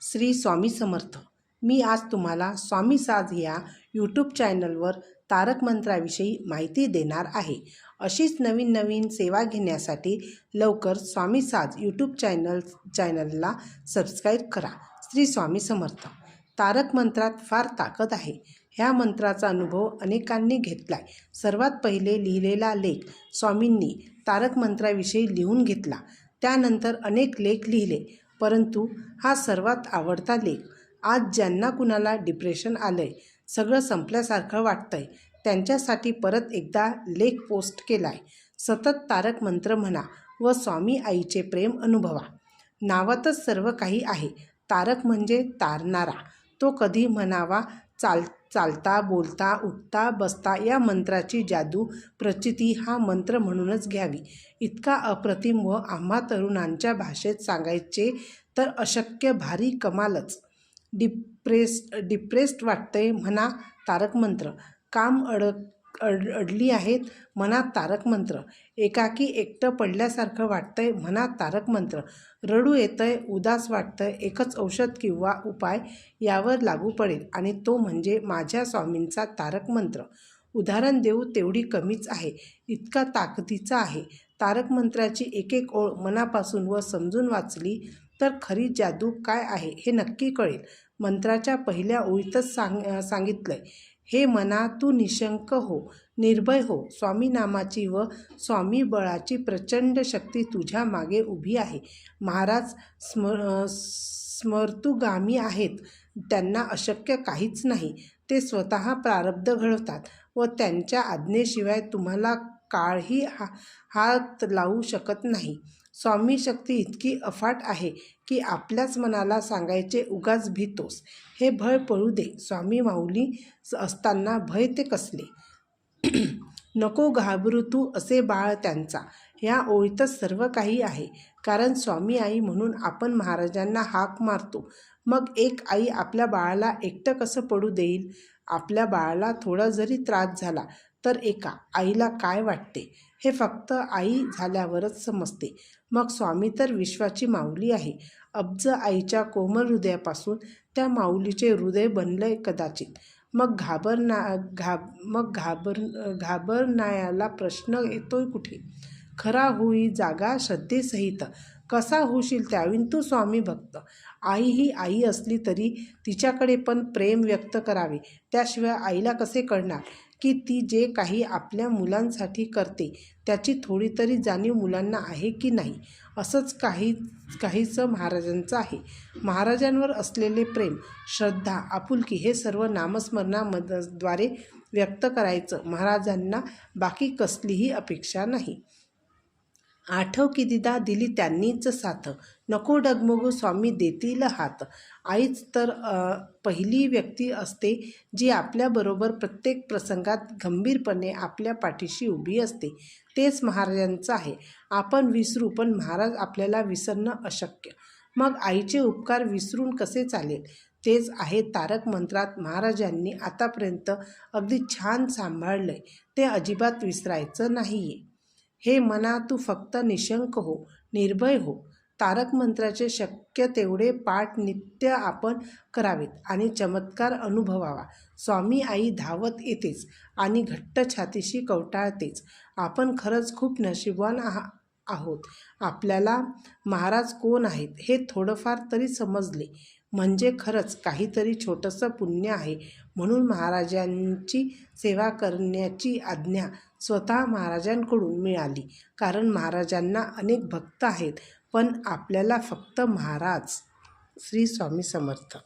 श्री स्वामी समर्थ. मी आज तुम्हाला स्वामी साज या यूट्यूब चॅनलवर तारक मंत्राविषयी माहिती देणार आहे. अशीच नवीन नवीन सेवा घेण्यासाठी लवकर स्वामी साज यूट्यूब चॅनल चॅनलला सबस्क्राईब करा. श्री स्वामी समर्थ. तारक मंत्रात फार ताकद आहे. ह्या मंत्राचा अनुभव अनेकांनी घेतलाय. सर्वात पहिले लिहिलेला लेख स्वामींनी तारक मंत्राविषयी लिहून घेतला. त्यानंतर अनेक लेख लिहिले. परंतु हा सर्वात आवडता लेख. आज ज्यांना कुणाला डिप्रेशन आलं आहे सगळं संपल्यासारखं वाटतंय त्यांच्यासाठी परत एकदा लेख पोस्ट केला आहे सतत तारक मंत्र म्हणा व स्वामी आईचे प्रेम अनुभवा. नावातच सर्व काही आहे. तारक म्हणजे तारणारा. तो कधी म्हणावा चाल चालता बोलता उठता बसता या मंत्राची जादू प्रचिती हा मंत्र म्हणूनच घ्यावी. इतका अप्रतिम व आम्हा तरुणांच्या भाषेत सांगायचे तर अशक्य भारी कमालच. डिप्रेस डिप्रेस्ड वाटतंय म्हणा तारक मंत्र काम अडक अड अडली आहेत. मनात तारक मंत्र. एकाकी एकटं पडल्यासारखं वाटतंय. मनात तारक मंत्र. रडू येतंय उदास वाटतंय. एकच औषध किंवा उपाय यावर लागू पडेल. आणि तो म्हणजे माझ्या स्वामींचा तारक मंत्र. उदाहरण देऊ तेवढी कमीच आहे. इतका ताकदीचा आहे. तारक मंत्राची एक एक ओळ मनापासून व समजून वाचली तर खरी जादू काय आहे हे नक्की कळेल. मंत्राच्या पहिल्या ओळीतच सांग सांगितलंय. हे मना तू निशंक हो निर्भय हो. स्वामी नामाची व स्वामी बळाची प्रचंड शक्ती तुझ्या मागे उभी आहे. महाराज स्म स्मर्तुगामी आहेत. त्यांना अशक्य काहीच नाही. ते स्वतः प्रारब्ध घडवतात व त्यांच्या आज्ञेशिवाय तुम्हाला काळही हा हात लावू शकत नाही. स्वामी शक्ती इतकी अफाट आहे की आपल्याच मनाला सांगायचे उगाच भीतोस. हे भय पळू दे. स्वामी माऊली असताना भय ते कसले? नको घाबरू तू असे बाळ त्यांचा. ह्या ओळीतच सर्व काही आहे. कारण स्वामी आई म्हणून आपण महाराजांना हाक मारतो. मग एक आई आपल्या बाळाला एकटं कसं पडू देईल? आपल्या बाळाला थोडा जरी त्रास झाला तर एका आईला काय वाटते? हे फक्त आई झाल्यावरच समजते. मग स्वामी तर विश्वाची माऊली आहे. अब्ज आईच्या कोमल हृदयापासून त्या माऊलीचे हृदय बनलंय कदाचित. मग घाबरना घाब मग घाबर घाबरणायाला प्रश्न येतोय कुठे? खरा होई जागा श्रद्धेसहित. कसा होशील त्याविन तू स्वामी भक्त. आई ही आई असली तरी तिच्याकडे पण प्रेम व्यक्त करावे. त्याशिवाय आईला कसे कळणार की ती जे काही आपल्या मुलांसाठी करते त्याची थोडी तरी जाणीव मुलांना आहे की नाही? असंच काही काहीचं महाराजांचं आहे. महाराजांवर असलेले प्रेम श्रद्धा आपुलकी हे सर्व नामस्मरणामद्वारे व्यक्त करायचं. महाराजांना बाकी कसलीही अपेक्षा नाही. आठव कितीदा दिली त्यांनीच साथ. नको डगमगू स्वामी देतील हात. आईच तर पहिली व्यक्ती असते जी आपल्याबरोबर प्रत्येक प्रसंगात गंभीरपणे आपल्या पाठीशी उभी असते. तेच महाराजांचं आहे. आपण विसरू पण महाराज आपल्याला विसरणं अशक्य. मग आईचे उपकार विसरून कसे चालेल? तेच आहे तारक मंत्रात महाराजांनी आतापर्यंत अगदी छान सांभाळलं आहे ते अजिबात विसरायचं नाही आहे हे मना तू फक्त निशंक हो निर्भय हो. तारक मंत्राचे शक्य तेवढे पाठ नित्य आपण करावेत आणि चमत्कार अनुभवावा. स्वामी आई धावत येतेच आणि घट्ट छातीशी कवटाळतेच. आपण खरंच खूप नशीबवान आहा आहोत. आपल्याला महाराज कोण आहेत हे थोडंफार तरी समजले. म्हणजे खरंच काहीतरी छोटंसं पुण्य आहे. म्हणून महाराजांची सेवा करण्याची आज्ञा स्वतः महाराजांकडून मिळाली. कारण महाराजांना अनेक भक्त आहेत पण आपल्याला फक्त महाराज श्री स्वामी समर्थ.